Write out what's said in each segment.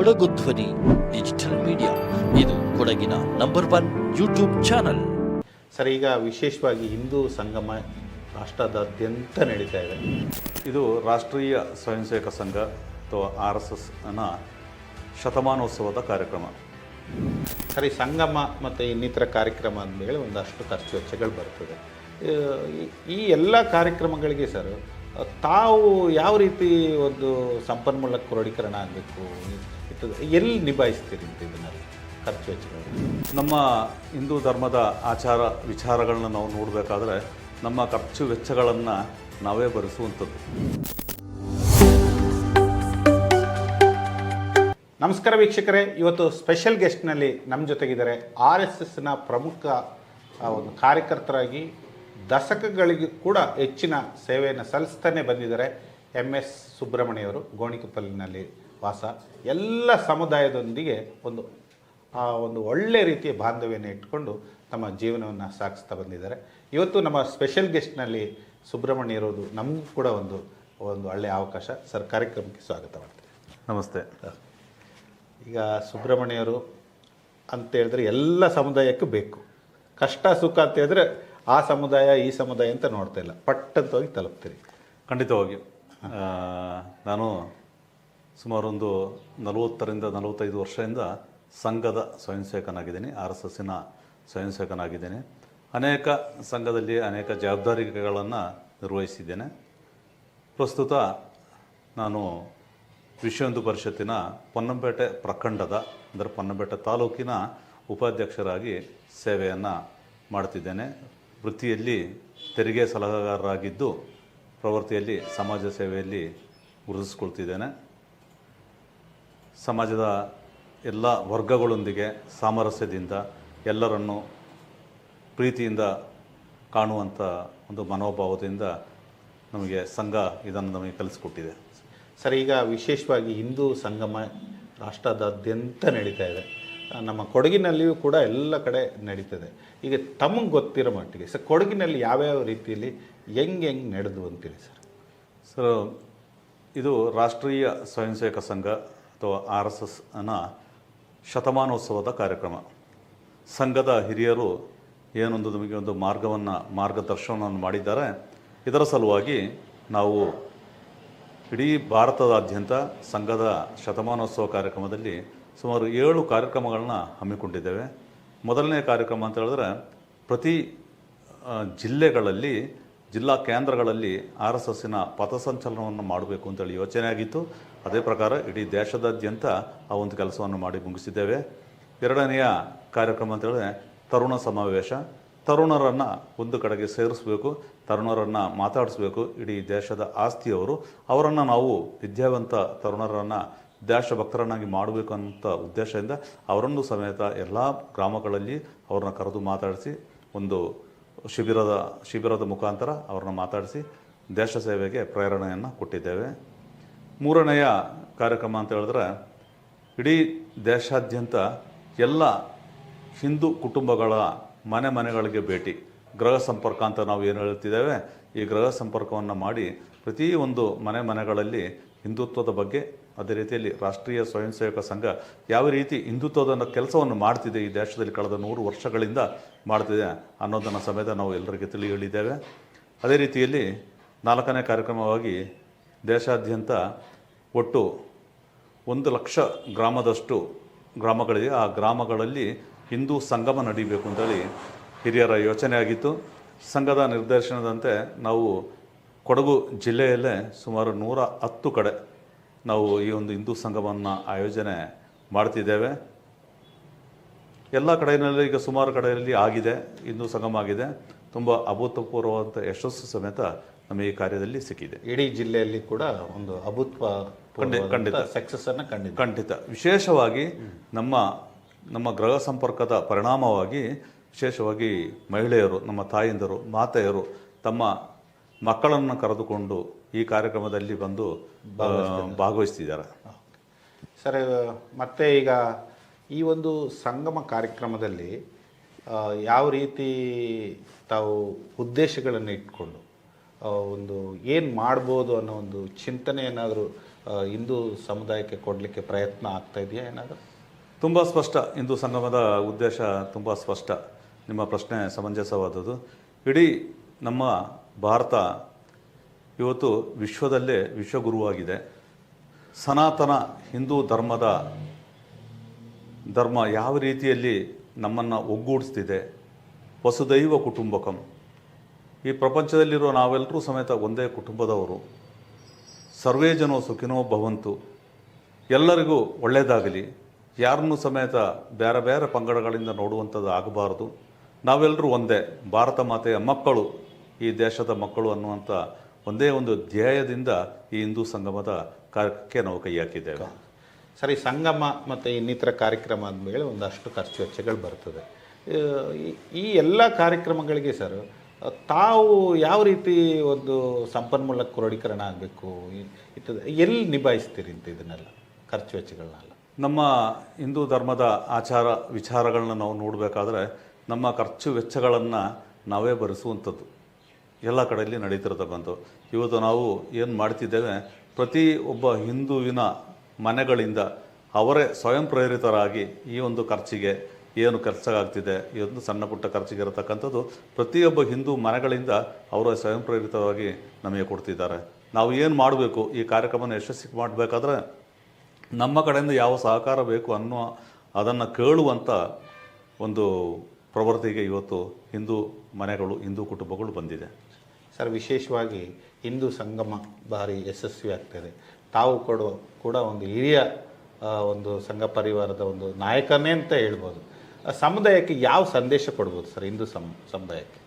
ಕೊಡಗು ಧ್ವನಿ digital media ಇದು ಕೊಡಗಿನ number one YouTube channel sir ಈಗ ವಿಶೇಷವಾಗಿ ಹಿಂದೂ ಸಂಗಮ ರಾಷ್ಟ್ರದಾದ್ಯಂತ ನಡೀತಾ ಇದೆ. ಇದು ರಾಷ್ಟ್ರೀಯ ಸ್ವಯಂ ಸೇವಕ ಸಂಘ ಅಥವಾ ಆರ್ ಎಸ್ ಎಸ್ ಅನ್ನ ಶತಮಾನೋತ್ಸವದ ಕಾರ್ಯಕ್ರಮ. ಸರಿ ಸಂಗಮ ಮತ್ತು ಇನ್ನಿತರ ಕಾರ್ಯಕ್ರಮ ಅಂದಮೇಲೆ ಒಂದಷ್ಟು ಖರ್ಚು ವೆಚ್ಚಗಳು ಬರ್ತದೆ. ಈ- ಈ ಎಲ್ಲ ಕಾರ್ಯಕ್ರಮಗಳಿಗೆ ಸರ್ ತಾವು ಯಾವ ರೀತಿ ಒಂದು ಸಂಪನ್ಮೂಲ ಕ್ರೋಢೀಕರಣ ಆಗಬೇಕು? ಎಲ್ಲಿ ನಿಭಾಯಿಸ್ತೀರಿ ಅಂತ ಇದನ್ನು ಖರ್ಚು ವೆಚ್ಚಗಳು ನಮ್ಮ ಹಿಂದೂ ಧರ್ಮದ ಆಚಾರ ವಿಚಾರಗಳನ್ನ ನಾವು ನೋಡಬೇಕಾದ್ರೆ ನಮ್ಮ ಖರ್ಚು ವೆಚ್ಚಗಳನ್ನು ನಾವೇ ಭರಿಸುವಂಥದ್ದು. ನಮಸ್ಕಾರ ವೀಕ್ಷಕರೇ. ಇವತ್ತು ಸ್ಪೆಷಲ್ ಗೆಸ್ಟ್ನಲ್ಲಿ ನಮ್ಮ ಜೊತೆಗಿದ್ದಾರೆ ಆರ್ ಎಸ್ ಎಸ್ನ ಪ್ರಮುಖ ಒಂದು ಕಾರ್ಯಕರ್ತರಾಗಿ ದಶಕಗಳಿಗೆ ಕೂಡ ಹೆಚ್ಚಿನ ಸೇವೆಯನ್ನು ಸಲ್ಲಿಸ್ತಾನೆ ಬಂದಿದ್ದಾರೆ ಎಂ ಎಸ್ ಸುಬ್ರಹ್ಮಣ್ಯವರು ಗೋಣಿಕೊಪ್ಪಲಿನಲ್ಲಿ. ವಾಸ ಎಲ್ಲ ಸಮುದಾಯದೊಂದಿಗೆ ಒಂದು ಆ ಒಂದು ಒಳ್ಳೆ ರೀತಿಯ ಬಾಂಧವ್ಯನ ಇಟ್ಕೊಂಡು ತಮ್ಮ ಜೀವನವನ್ನು ಸಾಗಿಸ್ತಾ ಬಂದಿದ್ದಾರೆ. ಇವತ್ತು ನಮ್ಮ ಸ್ಪೆಷಲ್ ಗೆಸ್ಟ್ನಲ್ಲಿ ಸುಬ್ರಹ್ಮಣ್ಯ ಇರೋದು ನಮಗೂ ಕೂಡ ಒಂದು ಒಂದು ಒಳ್ಳೆಯ ಅವಕಾಶ. ಸರ್ ಕಾರ್ಯಕ್ರಮಕ್ಕೆ ಸ್ವಾಗತ ಮಾಡ್ತೀನಿ. ನಮಸ್ತೆ. ಈಗ ಸುಬ್ರಹ್ಮಣ್ಯರು ಅಂತ ಹೇಳಿದ್ರೆ ಎಲ್ಲ ಸಮುದಾಯಕ್ಕೂ ಬೇಕು. ಕಷ್ಟ ಸುಖ ಅಂತ ಹೇಳಿದ್ರೆ ಆ ಸಮುದಾಯ ಈ ಸಮುದಾಯ ಅಂತ ನೋಡ್ತಾ ಇಲ್ಲ. ಪಟ್ಟಂತ ಹೋಗಿ ತಲುಪ್ತೀರಿ. ಖಂಡಿತವಾಗಿ. ನಾನು ಸುಮಾರು ಒಂದು ನಲವತ್ತರಿಂದ ನಲವತ್ತೈದು ವರ್ಷದಿಂದ ಸಂಘದ ಸ್ವಯಂ ಸೇವಕನಾಗಿದ್ದೀನಿ ಆರ್ ಎಸ್ ಎಸ್ಸಿನ ಸ್ವಯಂ ಸೇವಕನಾಗಿದ್ದೇನೆ ಅನೇಕ ಸಂಘದಲ್ಲಿ ಅನೇಕ ಜವಾಬ್ದಾರಿಗಳನ್ನು ನಿರ್ವಹಿಸಿದ್ದೇನೆ. ಪ್ರಸ್ತುತ ನಾನು ವಿಶ್ವ ಹಿಂದೂ ಪರಿಷತ್ತಿನ ಪೊನ್ನಂಪೇಟೆ ಪ್ರಖಂಡದ, ಅಂದರೆ ಪೊನ್ನಂಪೇಟೆ ತಾಲೂಕಿನ ಉಪಾಧ್ಯಕ್ಷರಾಗಿ ಸೇವೆಯನ್ನು ಮಾಡ್ತಿದ್ದೇನೆ. ವೃತ್ತಿಯಲ್ಲಿ ತೆರಿಗೆ ಸಲಹೆಗಾರರಾಗಿದ್ದು ಪ್ರವೃತ್ತಿಯಲ್ಲಿ ಸಮಾಜ ಸೇವೆಯಲ್ಲಿ ಗುರುತಿಸ್ಕೊಳ್ತಿದ್ದೇನೆ. ಸಮಾಜದ ಎಲ್ಲ ವರ್ಗಗಳೊಂದಿಗೆ ಸಾಮರಸ್ಯದಿಂದ ಎಲ್ಲರನ್ನು ಪ್ರೀತಿಯಿಂದ ಕಾಣುವಂಥ ಒಂದು ಮನೋಭಾವದಿಂದ ನಮಗೆ ಸಂಘ ಇದನ್ನು ನಮಗೆ ಕಲಿಸ್ಕೊಟ್ಟಿದೆ. ಸರ್ ಈಗ ವಿಶೇಷವಾಗಿ ಹಿಂದೂ ಸಂಗಮ ರಾಷ್ಟ್ರದಾದ್ಯಂತ ನಡೀತಾ ಇದೆ. ನಮ್ಮ ಕೊಡಗಿನಲ್ಲಿಯೂ ಕೂಡ ಎಲ್ಲ ಕಡೆ ನಡೀತದೆ. ಈಗ ತಮಗೆ ಗೊತ್ತಿರೋ ಮಟ್ಟಿಗೆ ಸರ್ ಕೊಡಗಿನಲ್ಲಿ ಯಾವ್ಯಾವ ರೀತಿಯಲ್ಲಿ ಹೆಂಗೆ ಹೆಂಗೆ ನಡೆದು ಅಂತೇಳಿ ಸರ್? ಸರ್ ಇದು ರಾಷ್ಟ್ರೀಯ ಸ್ವಯಂ ಸೇವಕ ಸಂಘ ಅಥವಾ ಆರ್ ಎಸ್ ಎಸ್ ಅನ್ನ ಶತಮಾನೋತ್ಸವದ ಕಾರ್ಯಕ್ರಮ. ಸಂಘದ ಹಿರಿಯರು ಏನೊಂದು ನಮಗೆ ಒಂದು ಮಾರ್ಗವನ್ನು, ಮಾರ್ಗದರ್ಶನವನ್ನು ಮಾಡಿದ್ದಾರೆ. ಇದರ ಸಲುವಾಗಿ ನಾವು ಇಡೀ ಭಾರತದಾದ್ಯಂತ ಸಂಘದ ಶತಮಾನೋತ್ಸವ ಕಾರ್ಯಕ್ರಮದಲ್ಲಿ ಸುಮಾರು ಏಳು ಕಾರ್ಯಕ್ರಮಗಳನ್ನ ಹಮ್ಮಿಕೊಂಡಿದ್ದೇವೆ. ಮೊದಲನೇ ಕಾರ್ಯಕ್ರಮ ಅಂತ ಹೇಳಿದ್ರೆ ಪ್ರತಿ ಜಿಲ್ಲೆಗಳಲ್ಲಿ, ಜಿಲ್ಲಾ ಕೇಂದ್ರಗಳಲ್ಲಿ ಆರ್ ಎಸ್ ಎಸ್ಸಿನ ಪಥಸಂಚಲನವನ್ನು ಮಾಡಬೇಕು ಅಂತೇಳಿ ಯೋಚನೆ ಆಗಿತ್ತು. ಅದೇ ಪ್ರಕಾರ ಇಡೀ ದೇಶದಾದ್ಯಂತ ಆ ಒಂದು ಕೆಲಸವನ್ನು ಮಾಡಿ ಮುಗಿಸಿದ್ದೇವೆ. ಎರಡನೆಯ ಕಾರ್ಯಕ್ರಮ ಅಂತ ಹೇಳಿದ್ರೆ ತರುಣ ಸಮಾವೇಶ. ತರುಣರನ್ನು ಒಂದು ಕಡೆಗೆ ಸೇರಿಸಬೇಕು, ತರುಣರನ್ನು ಮಾತಾಡಿಸ್ಬೇಕು ಇಡೀ ದೇಶದ ಆಸ್ತಿಯವರು. ಅವರನ್ನು ನಾವು ವಿದ್ಯಾವಂತ ತರುಣರನ್ನು ದೇಶಭಕ್ತರನ್ನಾಗಿ ಮಾಡಬೇಕು ಅಂತ ಉದ್ದೇಶದಿಂದ ಅವರನ್ನು ಸಮೇತ ಎಲ್ಲ ಗ್ರಾಮಗಳಲ್ಲಿ ಅವ್ರನ್ನ ಕರೆದು ಮಾತಾಡಿಸಿ, ಒಂದು ಶಿಬಿರದ ಶಿಬಿರದ ಮುಖಾಂತರ ಅವ್ರನ್ನ ಮಾತಾಡಿಸಿ ದೇಶ ಸೇವೆಗೆ ಪ್ರೇರಣೆಯನ್ನು ಕೊಟ್ಟಿದ್ದೇವೆ. ಮೂರನೆಯ ಕಾರ್ಯಕ್ರಮ ಅಂತ ಹೇಳಿದ್ರೆ, ಇಡೀ ದೇಶಾದ್ಯಂತ ಎಲ್ಲ ಹಿಂದೂ ಕುಟುಂಬಗಳ ಮನೆ ಮನೆಗಳಿಗೆ ಭೇಟಿ. ಗೃಹ ಸಂಪರ್ಕ ಅಂತ ನಾವು ಏನು ಹೇಳ್ತಿದ್ದೇವೆ, ಈ ಗೃಹ ಸಂಪರ್ಕವನ್ನು ಮಾಡಿ ಪ್ರತಿಯೊಂದು ಮನೆ ಮನೆಗಳಲ್ಲಿ ಹಿಂದುತ್ವದ ಬಗ್ಗೆ, ಅದೇ ರೀತಿಯಲ್ಲಿ ರಾಷ್ಟ್ರೀಯ ಸ್ವಯಂ ಸೇವಕ ಸಂಘ ಯಾವ ರೀತಿ ಹಿಂದುತ್ವದ ಕೆಲಸವನ್ನು ಮಾಡ್ತಿದೆ ಈ ದೇಶದಲ್ಲಿ ಕಳೆದ ನೂರು ವರ್ಷಗಳಿಂದ ಮಾಡ್ತಿದೆ ಅನ್ನೋದನ್ನು ಸಮೇತ ನಾವು ಎಲ್ಲರಿಗೆ ತಿಳಿ ಹೇಳಿದ್ದೇವೆ. ಅದೇ ರೀತಿಯಲ್ಲಿ ನಾಲ್ಕನೇ ಕಾರ್ಯಕ್ರಮವಾಗಿ ದೇಶಾದ್ಯಂತ ಒಟ್ಟು ಒಂದು ಲಕ್ಷ ಗ್ರಾಮದಷ್ಟು ಗ್ರಾಮಗಳಿದೆ. ಆ ಗ್ರಾಮಗಳಲ್ಲಿ ಹಿಂದೂ ಸಂಗಮ ನಡೀಬೇಕು ಅಂತೇಳಿ ಹಿರಿಯರ ಯೋಚನೆ ಆಗಿತ್ತು. ಸಂಘದ ನಿರ್ದೇಶನದಂತೆ ನಾವು ಕೊಡಗು ಜಿಲ್ಲೆಯಲ್ಲೇ ಸುಮಾರು ನೂರ ಹತ್ತು ಕಡೆ ನಾವು ಈ ಒಂದು ಹಿಂದೂ ಸಂಗಮವನ್ನು ಆಯೋಜನೆ ಮಾಡ್ತಿದ್ದೇವೆ. ಎಲ್ಲ ಕಡೆಯಲ್ಲಿ ಈಗ ಸುಮಾರು ಕಡೆಯಲ್ಲಿ ಆಗಿದೆ, ಹಿಂದೂ ಸಂಗಮ ಆಗಿದೆ. ತುಂಬ ಅಭೂತಪೂರ್ವವಾದಂಥ ಯಶಸ್ಸು ಸಮೇತ ನಮಗೆ ಈ ಕಾರ್ಯದಲ್ಲಿ ಸಿಕ್ಕಿದೆ. ಇಡೀ ಜಿಲ್ಲೆಯಲ್ಲಿ ಕೂಡ ಒಂದು ಅಭೂತ್ವ ಖಂಡಿತ. ಸಕ್ಸಸ್ ಅನ್ನ ಕಂಡಿದೆ. ಖಂಡಿತ. ವಿಶೇಷವಾಗಿ ನಮ್ಮ ನಮ್ಮ ಗ್ರಹ ಸಂಪರ್ಕದ ಪರಿಣಾಮವಾಗಿ ವಿಶೇಷವಾಗಿ ಮಹಿಳೆಯರು ನಮ್ಮ ತಾಯಂದಿರು ಮಾತೆಯರು ತಮ್ಮ ಮಕ್ಕಳನ್ನು ಕರೆದುಕೊಂಡು ಈ ಕಾರ್ಯಕ್ರಮದಲ್ಲಿ ಬಂದು ಭಾಗವಹಿಸ್ತಿದ್ದಾರೆ. ಸರ್ ಮತ್ತೆ ಈಗ ಈ ಒಂದು ಸಂಗಮ ಕಾರ್ಯಕ್ರಮದಲ್ಲಿ ಯಾವ ರೀತಿ ತಾವು ಉದ್ದೇಶಗಳನ್ನು ಇಟ್ಕೊಂಡು ಒಂದು ಏನು ಮಾಡ್ಬೋದು ಅನ್ನೋ ಒಂದು ಚಿಂತನೆ ಏನಾದರೂ ಹಿಂದೂ ಸಮುದಾಯಕ್ಕೆ ಕೊಡಲಿಕ್ಕೆ ಪ್ರಯತ್ನ ಆಗ್ತಾ ಇದೆಯಾ ಏನಾದರೂ? ತುಂಬ ಸ್ಪಷ್ಟ. ಹಿಂದೂ ಸಂಗಮದ ಉದ್ದೇಶ ತುಂಬ ಸ್ಪಷ್ಟ. ನಿಮ್ಮ ಪ್ರಶ್ನೆ ಸಮಂಜಸವಾದದ್ದು. ಇಡೀ ನಮ್ಮ ಭಾರತ ಇವತ್ತು ವಿಶ್ವದಲ್ಲೇ ವಿಶ್ವಗುರುವಾಗಿದೆ. ಸನಾತನ ಹಿಂದೂ ಧರ್ಮದ ಧರ್ಮ ಯಾವ ರೀತಿಯಲ್ಲಿ ನಮ್ಮನ್ನು ಒಗ್ಗೂಡಿಸ್ತಿದೆ? ವಸುದೈವ ಕುಟುಂಬಕಂ. ಈ ಪ್ರಪಂಚದಲ್ಲಿರೋ ನಾವೆಲ್ಲರೂ ಸಮೇತ ಒಂದೇ ಕುಟುಂಬದವರು. ಸರ್ವೇ ಜನೋ ಸುಖಿನೋ ಭವಂತು. ಎಲ್ಲರಿಗೂ ಒಳ್ಳೆಯದಾಗಲಿ ಯಾರನ್ನು ಸಮೇತ ಬೇರೆ ಬೇರೆ ಪಂಗಡಗಳಿಂದ ನೋಡುವಂಥದ್ದು ಆಗಬಾರದು. ನಾವೆಲ್ಲರೂ ಒಂದೇ, ಭಾರತ ಮಾತೆಯ ಮಕ್ಕಳು, ಈ ದೇಶದ ಮಕ್ಕಳು ಅನ್ನುವಂಥ ಒಂದೇ ಒಂದು ಧ್ಯೇಯದಿಂದ ಈ ಹಿಂದೂ ಸಂಗಮದ ಕಾರ್ಯಕ್ಕೆ ನಾವು ಕೈ ಹಾಕಿದ್ದೇವೆ. ಸರಿ, ಸಂಗಮ ಮತ್ತು ಇನ್ನಿತರ ಕಾರ್ಯಕ್ರಮ ಅಂದಮೇಲೆ ಒಂದಷ್ಟು ಖರ್ಚು ವೆಚ್ಚಗಳು ಬರ್ತದೆ. ಈ- ಈ ಎಲ್ಲ ಕಾರ್ಯಕ್ರಮಗಳಿಗೆ ಸರ್ ತಾವು ಯಾವ ರೀತಿ ಒಂದು ಸಂಪನ್ಮೂಲ ಕ್ರೋಢೀಕರಣ ಆಗಬೇಕು? ಎಲ್ಲಿ ನಿಭಾಯಿಸ್ತೀರಿ ಅಂತ ಇದನ್ನೆಲ್ಲ, ಖರ್ಚು ವೆಚ್ಚಗಳನ್ನೆಲ್ಲ? ನಮ್ಮ ಹಿಂದೂ ಧರ್ಮದ ಆಚಾರ ವಿಚಾರಗಳನ್ನ ನಾವು ನೋಡಬೇಕಾದ್ರೆ ನಮ್ಮ ಖರ್ಚು ವೆಚ್ಚಗಳನ್ನು ನಾವೇ ಭರಿಸುವಂಥದ್ದು. ಎಲ್ಲ ಕಡೆಯಲ್ಲಿ ನಡೀತಿರತಕ್ಕಂಥದ್ದು ಇವತ್ತು ನಾವು ಏನು ಮಾಡ್ತಿದ್ದೇವೆ, ಪ್ರತಿ ಒಬ್ಬ ಹಿಂದುವಿನ ಮನೆಗಳಿಂದ ಅವರೇ ಸ್ವಯಂ ಪ್ರೇರಿತರಾಗಿ ಈ ಒಂದು ಖರ್ಚಿಗೆ ಏನು ಖರ್ಚಾಗ್ತಿದೆ ಒಂದು ಸಣ್ಣ ಪುಟ್ಟ ಖರ್ಚಿಗಿರತಕ್ಕಂಥದ್ದು ಪ್ರತಿಯೊಬ್ಬ ಹಿಂದೂ ಮನೆಗಳಿಂದ ಅವರ ಸ್ವಯಂ ಪ್ರೇರಿತವಾಗಿ ನಮಗೆ ಕೊಡ್ತಿದ್ದಾರೆ. ನಾವು ಏನು ಮಾಡಬೇಕು? ಈ ಕಾರ್ಯಕ್ರಮನ ಯಶಸ್ವಿ ಮಾಡಬೇಕಾದ್ರೆ ನಮ್ಮ ಕಡೆಯಿಂದ ಯಾವ ಸಹಕಾರ ಬೇಕು ಅನ್ನೋ ಅದನ್ನು ಕೇಳುವಂಥ ಒಂದು ಪ್ರವೃತ್ತಿಗೆ ಇವತ್ತು ಹಿಂದೂ ಮನೆಗಳು, ಹಿಂದೂ ಕುಟುಂಬಗಳು ಬಂದಿದೆ. ಸರ್, ವಿಶೇಷವಾಗಿ ಹಿಂದೂ ಸಂಗಮ ಭಾರಿ ಯಶಸ್ವಿ ಆಗ್ತದೆ. ತಾವು ಕೊಡುವ ಕೂಡ ಒಂದು ಹಿರಿಯ ಒಂದು ಸಂಘ ಪರಿವಾರದ ಒಂದು ನಾಯಕನೇ ಅಂತ ಹೇಳ್ಬೋದು. ಸಮುದಾಯಕ್ಕೆ ಯಾವ ಸಂದೇಶ ಕೊಡ್ಬೋದು ಸರ್, ಹಿಂದೂ ಸಮ್, ಸಮುದಾಯಕ್ಕೆ?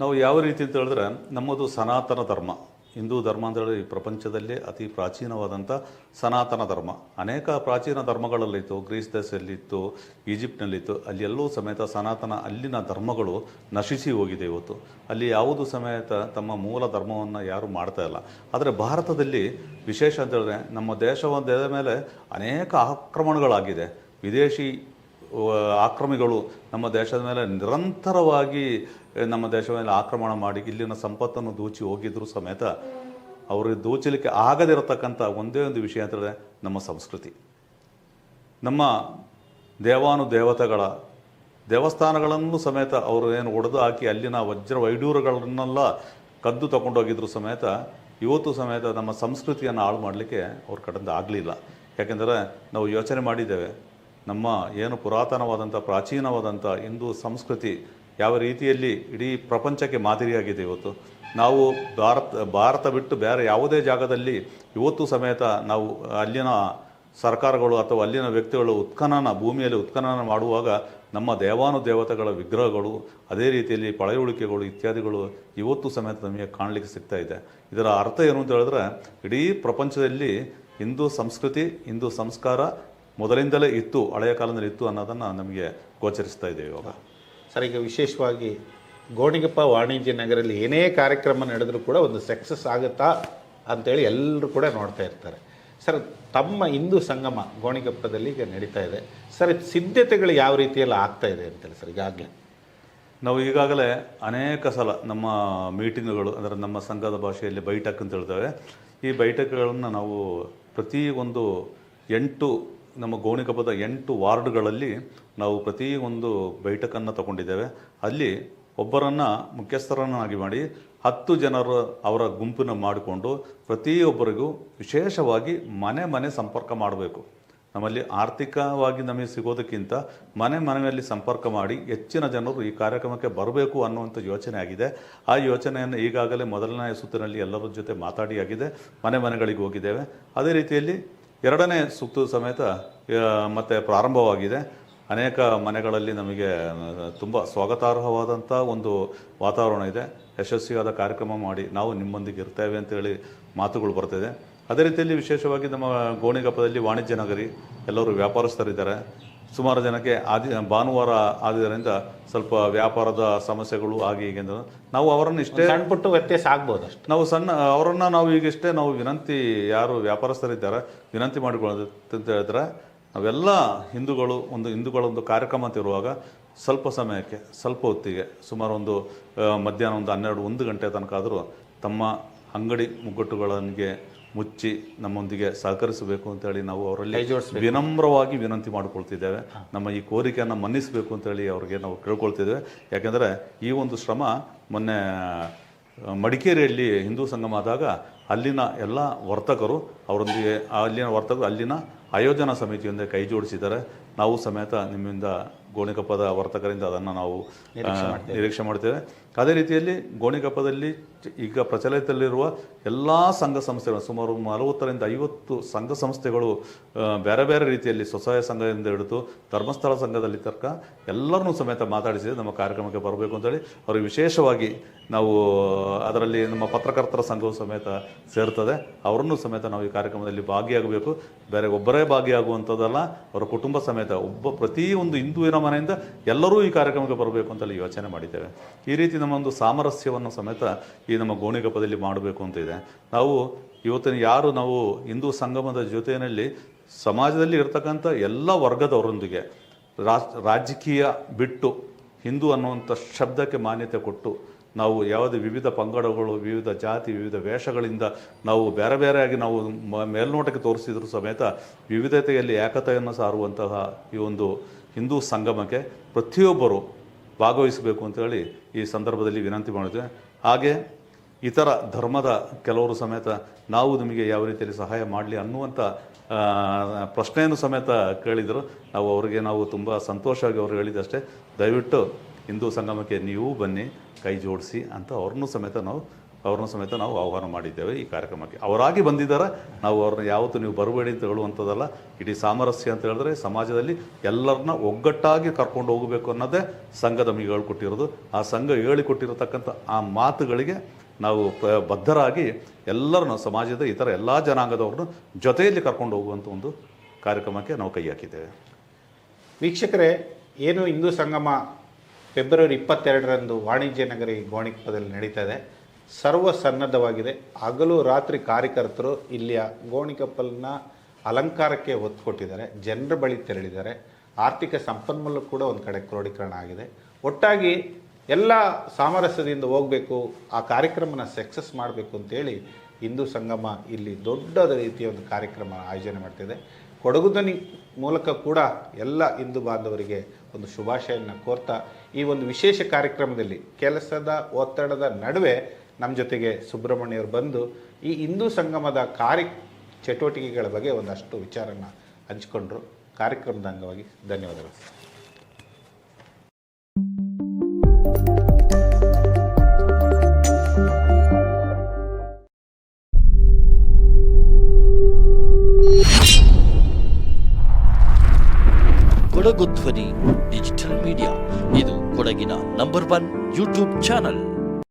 ನಾವು ಯಾವ ರೀತಿ ಅಂತ ಹೇಳಿದ್ರೆ ನಮ್ಮದು ಸನಾತನ ಧರ್ಮ. ಹಿಂದೂ ಧರ್ಮ ಅಂತ ಹೇಳಿ ಈ ಪ್ರಪಂಚದಲ್ಲಿ ಅತಿ ಪ್ರಾಚೀನವಾದಂಥ ಸನಾತನ ಧರ್ಮ. ಅನೇಕ ಪ್ರಾಚೀನ ಧರ್ಮಗಳಲ್ಲಿತ್ತು, ಗ್ರೀಸ್ ದೇಶದಲ್ಲಿತ್ತು ಈಜಿಪ್ಟ್ನಲ್ಲಿತ್ತು, ಅಲ್ಲಿ ಎಲ್ಲೂ ಸಮೇತ ಸನಾತನ ಅಲ್ಲಿನ ಧರ್ಮಗಳು ನಶಿಸಿ ಹೋಗಿದೆ ಇವತ್ತು. ಅಲ್ಲಿ ಯಾವುದು ಸಮೇತ ತಮ್ಮ ಮೂಲ ಧರ್ಮವನ್ನು ಯಾರು ಮಾಡ್ತಾ ಇಲ್ಲ. ಆದರೆ ಭಾರತದಲ್ಲಿ ವಿಶೇಷ ಅಂತ ಹೇಳಿದ್ರೆ ನಮ್ಮ ದೇಶವಾದ ಮೇಲೆ ಅನೇಕ ಆಕ್ರಮಣಗಳಾಗಿದೆ. ವಿದೇಶಿ ಆಕ್ರಮಿಗಳು ನಮ್ಮ ದೇಶದ ಮೇಲೆ ನಿರಂತರವಾಗಿ ನಮ್ಮ ದೇಶದ ಮೇಲೆ ಆಕ್ರಮಣ ಮಾಡಿ ಇಲ್ಲಿನ ಸಂಪತ್ತನ್ನು ದೂಚಿ ಹೋಗಿದ್ರು ಸಮೇತ ಅವರಿಗೆ ದೋಚಲಿಕ್ಕೆ ಆಗದಿರತಕ್ಕಂಥ ಒಂದೇ ಒಂದು ವಿಷಯ ಅಂತ ನಮ್ಮ ಸಂಸ್ಕೃತಿ. ನಮ್ಮ ದೇವಾನು ದೇವತೆಗಳ ದೇವಸ್ಥಾನಗಳನ್ನು ಸಮೇತ ಅವರು ಏನು ಒಡೆದು ಹಾಕಿ ಅಲ್ಲಿನ ವಜ್ರ ವೈಡೂರುಗಳನ್ನೆಲ್ಲ ಕದ್ದು ತಗೊಂಡೋಗಿದ್ರು ಸಮೇತ ಇವತ್ತು ಸಮೇತ ನಮ್ಮ ಸಂಸ್ಕೃತಿಯನ್ನು ಹಾಳು ಮಾಡಲಿಕ್ಕೆ ಅವ್ರ ಕಡೆಯಿಂದ ಆಗಲಿಲ್ಲ. ಯಾಕೆಂದರೆ ನಾವು ಯೋಚನೆ ಮಾಡಿದ್ದೇವೆ ನಮ್ಮ ಏನು ಪುರಾತನವಾದಂಥ, ಪ್ರಾಚೀನವಾದಂಥ ಹಿಂದೂ ಸಂಸ್ಕೃತಿ ಯಾವ ರೀತಿಯಲ್ಲಿ ಇಡೀ ಪ್ರಪಂಚಕ್ಕೆ ಮಾದರಿಯಾಗಿದೆ ಇವತ್ತು. ನಾವು ಭಾರತ ಭಾರತ ಬಿಟ್ಟು ಬೇರೆ ಯಾವುದೇ ಜಾಗದಲ್ಲಿ ಇವತ್ತು ಸಮೇತ ನಾವು ಅಲ್ಲಿನ ಸರ್ಕಾರಗಳು ಅಥವಾ ಅಲ್ಲಿನ ವ್ಯಕ್ತಿಗಳು ಉತ್ಖನನ, ಭೂಮಿಯಲ್ಲಿ ಉತ್ಖನನ ಮಾಡುವಾಗ ನಮ್ಮ ದೇವಾನು ದೇವತೆಗಳ ವಿಗ್ರಹಗಳು, ಅದೇ ರೀತಿಯಲ್ಲಿ ಪಳೆಯುಳಿಕೆಗಳು ಇತ್ಯಾದಿಗಳು ಇವತ್ತು ಸಮೇತ ನಮಗೆ ಕಾಣಲಿಕ್ಕೆ ಸಿಗ್ತಾ ಇದೆ. ಇದರ ಅರ್ಥ ಏನು ಅಂತ ಹೇಳಿದ್ರೆ, ಇಡೀ ಪ್ರಪಂಚದಲ್ಲಿ ಹಿಂದೂ ಸಂಸ್ಕೃತಿ, ಹಿಂದೂ ಸಂಸ್ಕಾರ ಮೊದಲಿಂದಲೇ ಇತ್ತು ಹಳೆಯ ಕಾಲದಲ್ಲಿ ಇತ್ತು ಅನ್ನೋದನ್ನು ನಮಗೆ ಗೋಚರಿಸ್ತಾ ಇದೆ ಇವಾಗ. ಸರ್ ಈಗ ವಿಶೇಷವಾಗಿ ಗೋಣಿಗಪ್ಪ ವಾಣಿಜ್ಯ ನಗರಲ್ಲಿ ಏನೇ ಕಾರ್ಯಕ್ರಮ ನಡೆದರೂ ಕೂಡ ಒಂದು ಸಕ್ಸಸ್ ಆಗುತ್ತಾ ಅಂತೇಳಿ ಎಲ್ಲರೂ ಕೂಡ ನೋಡ್ತಾ ಇರ್ತಾರೆ. ಸರ್ ತಮ್ಮ ಹಿಂದೂ ಸಂಗಮ ಗೋಣಿಗಪ್ಪದಲ್ಲಿ ಈಗ ನಡೀತಾ ಇದೆ. ಸರ್ ಸಿದ್ಧತೆಗಳು ಯಾವ ರೀತಿಯೆಲ್ಲ ಆಗ್ತಾ ಇದೆ ಅಂತೇಳಿ ಸರ್ ಈಗಾಗಲೇ? ನಾವು ಈಗಾಗಲೇ ಅನೇಕ ಸಲ ನಮ್ಮ ಮೀಟಿಂಗ್ಗಳು ಅಂದರೆ ನಮ್ಮ ಸಂಘದ ಭಾಷೆಯಲ್ಲಿ ಬೈಠಕ್ ಅಂತ ಹೇಳ್ತೇವೆ. ಈ ಬೈಠಕ್ಗಳನ್ನು ನಾವು ಪ್ರತಿ ಒಂದು ಎಂಟು ನಮ್ಮ ಗೋಣಿಕೊಪ್ಪದ ಎಂಟು ವಾರ್ಡ್ಗಳಲ್ಲಿ ನಾವು ಪ್ರತಿ ಒಂದು ಬೈಠಕನ್ನು ತಗೊಂಡಿದ್ದೇವೆ. ಅಲ್ಲಿ ಒಬ್ಬರನ್ನು ಮುಖ್ಯಸ್ಥರನ್ನಾಗಿ ಮಾಡಿ ಹತ್ತು ಜನರು ಅವರ ಗುಂಪಿನ ಮಾಡಿಕೊಂಡು ಪ್ರತಿಯೊಬ್ಬರಿಗೂ ವಿಶೇಷವಾಗಿ ಮನೆ ಮನೆ ಸಂಪರ್ಕ ಮಾಡಬೇಕು. ನಮ್ಮಲ್ಲಿ ಆರ್ಥಿಕವಾಗಿ ನಮಗೆ ಸಿಗೋದಕ್ಕಿಂತ ಮನೆ ಮನೆಯಲ್ಲಿ ಸಂಪರ್ಕ ಮಾಡಿ ಹೆಚ್ಚಿನ ಜನರು ಈ ಕಾರ್ಯಕ್ರಮಕ್ಕೆ ಬರಬೇಕು ಅನ್ನುವಂಥ ಯೋಚನೆ ಆಗಿದೆ. ಆ ಯೋಚನೆಯನ್ನು ಈಗಾಗಲೇ ಮೊದಲನೇ ಸುತ್ತಿನಲ್ಲಿ ಎಲ್ಲರ ಜೊತೆ ಮಾತಾಡಿ ಆಗಿದೆ. ಮನೆ ಮನೆಗಳಿಗೆ ಹೋಗಿದ್ದೇವೆ. ಅದೇ ರೀತಿಯಲ್ಲಿ ಎರಡನೇ ಸುತ್ತು ಸಮೇತ ಮತ್ತೆ ಪ್ರಾರಂಭವಾಗಿದೆ. ಅನೇಕ ಮನೆಗಳಲ್ಲಿ ನಮಗೆ ತುಂಬ ಸ್ವಾಗತಾರ್ಹವಾದಂಥ ಒಂದು ವಾತಾವರಣ ಇದೆ. ಯಶಸ್ವಿಯಾದ ಕಾರ್ಯಕ್ರಮ ಮಾಡಿ ನಾವು ನಿಮ್ಮೊಂದಿಗೆ ಇರ್ತೇವೆ ಅಂತೇಳಿ ಮಾತುಗಳು ಬರ್ತಿದೆ ಅದೇ ರೀತಿಯಲ್ಲಿ ವಿಶೇಷವಾಗಿ ನಮ್ಮ ಗೋಣಿಗಪ್ಪದಲ್ಲಿ ವಾಣಿಜ್ಯ ನಗರಿ, ಎಲ್ಲರೂ ವ್ಯಾಪಾರಸ್ಥರಿದ್ದಾರೆ. ಸುಮಾರು ಜನಕ್ಕೆ ಆದಿ ಭಾನುವಾರ ಆದಿದ್ದರಿಂದ ಸ್ವಲ್ಪ ವ್ಯಾಪಾರದ ಸಮಸ್ಯೆಗಳು ಹಾಗೆ ಹೀಗೆ ಅಂತ ನಾವು ಅವರನ್ನು ಇಷ್ಟೇ ಸಣ್ಣ ಪುಟ್ಟ ವ್ಯತ್ಯಾಸ ಆಗ್ಬೋದು ಅಷ್ಟೇ. ನಾವು ಸಣ್ಣ ಅವರನ್ನು ನಾವು ಈಗಿಷ್ಟೇ ನಾವು ವಿನಂತಿ ಯಾರು ವ್ಯಾಪಾರಸ್ಥರಿದ್ದಾರೆ ವಿನಂತಿ ಮಾಡಿಕೊಳ್ಳೋದು ಅಂತ ಹೇಳಿದ್ರೆ ನಾವೆಲ್ಲ ಹಿಂದೂಗಳು ಒಂದು ಹಿಂದೂಗಳ ಒಂದು ಕಾರ್ಯಕ್ರಮ ಅಂತ ಇರುವಾಗ ಸ್ವಲ್ಪ ಸಮಯಕ್ಕೆ ಸ್ವಲ್ಪ ಹೊತ್ತಿಗೆ ಸುಮಾರು ಒಂದು ಮಧ್ಯಾಹ್ನ ಒಂದು ಹನ್ನೆರಡು ಒಂದು ಗಂಟೆ ತನಕ ಆದರೂ ತಮ್ಮ ಅಂಗಡಿ ಮುಗ್ಗಟ್ಟುಗಳಿಗೆ ಮುಚ್ಚಿ ನಮ್ಮೊಂದಿಗೆ ಸಹಕರಿಸಬೇಕು ಅಂತೇಳಿ ನಾವು ಅವರಲ್ಲಿ ವಿನಮ್ರವಾಗಿ ವಿನಂತಿ ಮಾಡಿಕೊಳ್ತಿದ್ದೇವೆ. ನಮ್ಮ ಈ ಕೋರಿಕೆಯನ್ನು ಮನ್ನಿಸಬೇಕು ಅಂತೇಳಿ ಅವ್ರಿಗೆ ನಾವು ಕೇಳ್ಕೊಳ್ತಿದ್ದೇವೆ. ಯಾಕೆಂದರೆ ಈ ಒಂದು ಶ್ರಮ ಮೊನ್ನೆ ಮಡಿಕೇರಿಯಲ್ಲಿ ಹಿಂದೂ ಸಂಗಮ ಆದಾಗ ಅಲ್ಲಿನ ಎಲ್ಲ ವರ್ತಕರು ಅವರೊಂದಿಗೆ ಅಲ್ಲಿನ ವರ್ತಕರು ಅಲ್ಲಿನ ಆಯೋಜನಾ ಸಮಿತಿಯೊಂದೇ ಕೈ ಜೋಡಿಸಿದ್ದಾರೆ. ನಾವು ಸಮೇತ ನಿಮ್ಮಿಂದ ಗೋಣಿಕೊಪ್ಪದ ವರ್ತಕರಿಂದ ಅದನ್ನು ನಾವು ನಿರೀಕ್ಷೆ ಮಾಡ್ತೇವೆ. ಅದೇ ರೀತಿಯಲ್ಲಿ ಗೋಣಿಕಪ್ಪದಲ್ಲಿ ಈಗ ಪ್ರಚಲಿತದಲ್ಲಿರುವ ಎಲ್ಲ ಸಂಘ ಸಂಸ್ಥೆಗಳು ಸುಮಾರು ನಲವತ್ತರಿಂದ ಐವತ್ತು ಸಂಘ ಸಂಸ್ಥೆಗಳು ಬೇರೆ ಬೇರೆ ರೀತಿಯಲ್ಲಿ ಸ್ವಸಹಾಯ ಸಂಘದಿಂದ ಹಿಡಿದು ಧರ್ಮಸ್ಥಳ ಸಂಘದಲ್ಲಿ ತರ್ಕ ಎಲ್ಲರನ್ನೂ ಸಮೇತ ಮಾತಾಡಿಸಿದೆ ನಮ್ಮ ಕಾರ್ಯಕ್ರಮಕ್ಕೆ ಬರಬೇಕು ಅಂತೇಳಿ ಅವರಿಗೆ ವಿಶೇಷವಾಗಿ ನಾವು ಅದರಲ್ಲಿ ನಮ್ಮ ಪತ್ರಕರ್ತರ ಸಂಘವು ಸಮೇತ ಸೇರ್ತದೆ. ಅವರನ್ನು ಸಮೇತ ನಾವು ಈ ಕಾರ್ಯಕ್ರಮದಲ್ಲಿ ಭಾಗಿಯಾಗಬೇಕು. ಬೇರೆ ಒಬ್ಬರೇ ಭಾಗಿಯಾಗುವಂಥದ್ದಲ್ಲ ಅವರ ಕುಟುಂಬ ಸಮೇತ ಒಬ್ಬ ಪ್ರತಿಯೊಂದು ಹಿಂದೂವಿನ ಮನೆಯಿಂದ ಎಲ್ಲರೂ ಈ ಕಾರ್ಯಕ್ರಮಕ್ಕೆ ಬರಬೇಕು ಅಂತಲ್ಲಿ ಯೋಚನೆ ಮಾಡಿದ್ದೇವೆ. ಈ ರೀತಿ ನಮ್ಮ ಒಂದು ಸಾಮರಸ್ಯವನ್ನು ಸಮೇತ ಈ ನಮ್ಮ ಗೋಣಿಗಪ್ಪದಲ್ಲಿ ಮಾಡಬೇಕು ಅಂತ ಇದೆ. ನಾವು ಇವತ್ತಿನ ಯಾರು ನಾವು ಹಿಂದೂ ಸಂಗಮದ ಜೊತೆಯಲ್ಲಿ ಸಮಾಜದಲ್ಲಿ ಇರ್ತಕ್ಕಂಥ ಎಲ್ಲ ವರ್ಗದವರೊಂದಿಗೆ ರಾಜಕೀಯ ಬಿಟ್ಟು ಹಿಂದೂ ಅನ್ನುವಂಥ ಶಬ್ದಕ್ಕೆ ಮಾನ್ಯತೆ ಕೊಟ್ಟು ನಾವು ಯಾವುದೇ ವಿವಿಧ ಪಂಗಡಗಳು, ವಿವಿಧ ಜಾತಿ, ವಿವಿಧ ವೇಷಗಳಿಂದ ನಾವು ಬೇರೆ ಬೇರೆಯಾಗಿ ನಾವು ಮೇಲ್ನೋಟಕ್ಕೆ ತೋರಿಸಿದ್ರು ಸಮೇತ ವಿವಿಧತೆಯಲ್ಲಿ ಏಕತೆಯನ್ನು ಸಾರುವಂತಹ ಈ ಒಂದು ಹಿಂದೂ ಸಂಗಮಕ್ಕೆ ಪ್ರತಿಯೊಬ್ಬರು ಭಾಗವಹಿಸಬೇಕು ಅಂತೇಳಿ ಈ ಸಂದರ್ಭದಲ್ಲಿ ವಿನಂತಿ ಮಾಡಿದ್ವಿ ಹಾಗೆ ಇತರ ಧರ್ಮದ ಕೆಲವರು ಸಮೇತ ನಾವು ನಿಮಗೆ ಯಾವ ರೀತಿಯಲ್ಲಿ ಸಹಾಯ ಮಾಡಲಿ ಅನ್ನುವಂಥ ಪ್ರಶ್ನೆಯನ್ನು ಸಮೇತ ಕೇಳಿದರು. ನಾವು ಅವರಿಗೆ ನಾವು ತುಂಬ ಸಂತೋಷವಾಗಿ ಅವರು ಹೇಳಿದಷ್ಟೇ ದಯವಿಟ್ಟು ಹಿಂದೂ ಸಂಗಮಕ್ಕೆ ನೀವು ಬನ್ನಿ, ಕೈ ಜೋಡಿಸಿ ಅಂತ ಅವ್ರನ್ನೂ ಸಮೇತ ನಾವು ಅವ್ರನ್ನೂ ಸಮೇತ ನಾವು ಆಹ್ವಾನ ಮಾಡಿದ್ದೇವೆ ಈ ಕಾರ್ಯಕ್ರಮಕ್ಕೆ. ಅವರಾಗಿ ಬಂದಿದ್ದಾರೆ. ನಾವು ಅವ್ರನ್ನ ಯಾವತ್ತೂ ನೀವು ಬರಬೇಡಿ ಅಂತ ಹೇಳುವಂಥದ್ದಲ್ಲ. ಇಡೀ ಸಾಮರಸ್ಯ ಅಂತ ಹೇಳಿದ್ರೆ ಸಮಾಜದಲ್ಲಿ ಎಲ್ಲರನ್ನ ಒಗ್ಗಟ್ಟಾಗಿ ಕರ್ಕೊಂಡು ಹೋಗಬೇಕು ಅನ್ನೋದೇ ಸಂಘದ ನಮಗೆ ಹೇಳ್ಕೊಟ್ಟಿರೋದು. ಆ ಸಂಘ ಹೇಳಿಕೊಟ್ಟಿರತಕ್ಕಂಥ ಆ ಮಾತುಗಳಿಗೆ ನಾವು ಬದ್ಧರಾಗಿ ಎಲ್ಲರನ್ನ ಸಮಾಜದ ಇತರ ಎಲ್ಲ ಜನಾಂಗದವ್ರನ್ನ ಜೊತೆಯಲ್ಲಿ ಕರ್ಕೊಂಡು ಹೋಗುವಂಥ ಒಂದು ಕಾರ್ಯಕ್ರಮಕ್ಕೆ ನಾವು ಕೈ ಹಾಕಿದ್ದೇವೆ. ವೀಕ್ಷಕರೇ, ಏನು ಹಿಂದೂ ಸಂಗಮ ಫೆಬ್ರವರಿ ಇಪ್ಪತ್ತೆರಡರಂದು ವಾಣಿಜ್ಯ ನಗರಿ ಗೋಣಿಕ್ಪದಲ್ಲಿ ನಡೀತಾ ಇದೆ. ಸರ್ವ ಸನ್ನದ್ಧವಾಗಿದೆ ಹಗಲು ರಾತ್ರಿ ಕಾರ್ಯಕರ್ತರು ಇಲ್ಲಿಯ ಗೋಣಿಕಪ್ಪಲನ್ನ ಅಲಂಕಾರಕ್ಕೆ ಒತ್ತು ಕೊಟ್ಟಿದ್ದಾರೆ ಜನರ ಬಳಿ ತೆರಳಿದ್ದಾರೆ. ಆರ್ಥಿಕ ಸಂಪನ್ಮೂಲ ಕೂಡ ಒಂದು ಕಡೆ ಕ್ರೋಢೀಕರಣ ಆಗಿದೆ. ಒಟ್ಟಾಗಿ ಎಲ್ಲ ಸಾಮರಸ್ಯದಿಂದ ಹೋಗಬೇಕು, ಆ ಕಾರ್ಯಕ್ರಮನ ಸಕ್ಸಸ್ ಮಾಡಬೇಕು ಅಂತೇಳಿ ಹಿಂದೂ ಸಂಗಮ ಇಲ್ಲಿ ದೊಡ್ಡದ ರೀತಿಯ ಒಂದು ಕಾರ್ಯಕ್ರಮ ಆಯೋಜನೆ ಮಾಡ್ತಿದೆ. ಕೊಡಗು ಮೂಲಕ ಕೂಡ ಎಲ್ಲ ಹಿಂದೂ ಬಾಂಧವರಿಗೆ ಒಂದು ಶುಭಾಶಯವನ್ನು ಕೋರ್ತಾ ಈ ಒಂದು ವಿಶೇಷ ಕಾರ್ಯಕ್ರಮದಲ್ಲಿ ಕೆಲಸದ ಒತ್ತಡದ ನಡುವೆ ನಮ್ಮ ಜೊತೆಗೆ ಸುಬ್ರಹ್ಮಣ್ಯವರು ಬಂದು ಈ ಹಿಂದೂ ಸಂಗಮದ ಕಾರ್ಯ ಚಟುವಟಿಕೆಗಳ ಬಗ್ಗೆ ಒಂದಷ್ಟು ವಿಚಾರನ ಹಂಚಿಕೊಂಡ್ರು. ಕಾರ್ಯಕ್ರಮದ ಅಂಗವಾಗಿ ಧನ್ಯವಾದಗಳು. ಕೊಡಗು ಧ್ವನಿ ಡಿಜಿಟಲ್ ಮೀಡಿಯಾ. ಇದು ಕೊಡಗಿನ ನಂಬರ್ ಒನ್ ಯೂಟ್ಯೂಬ್ ಚಾನಲ್.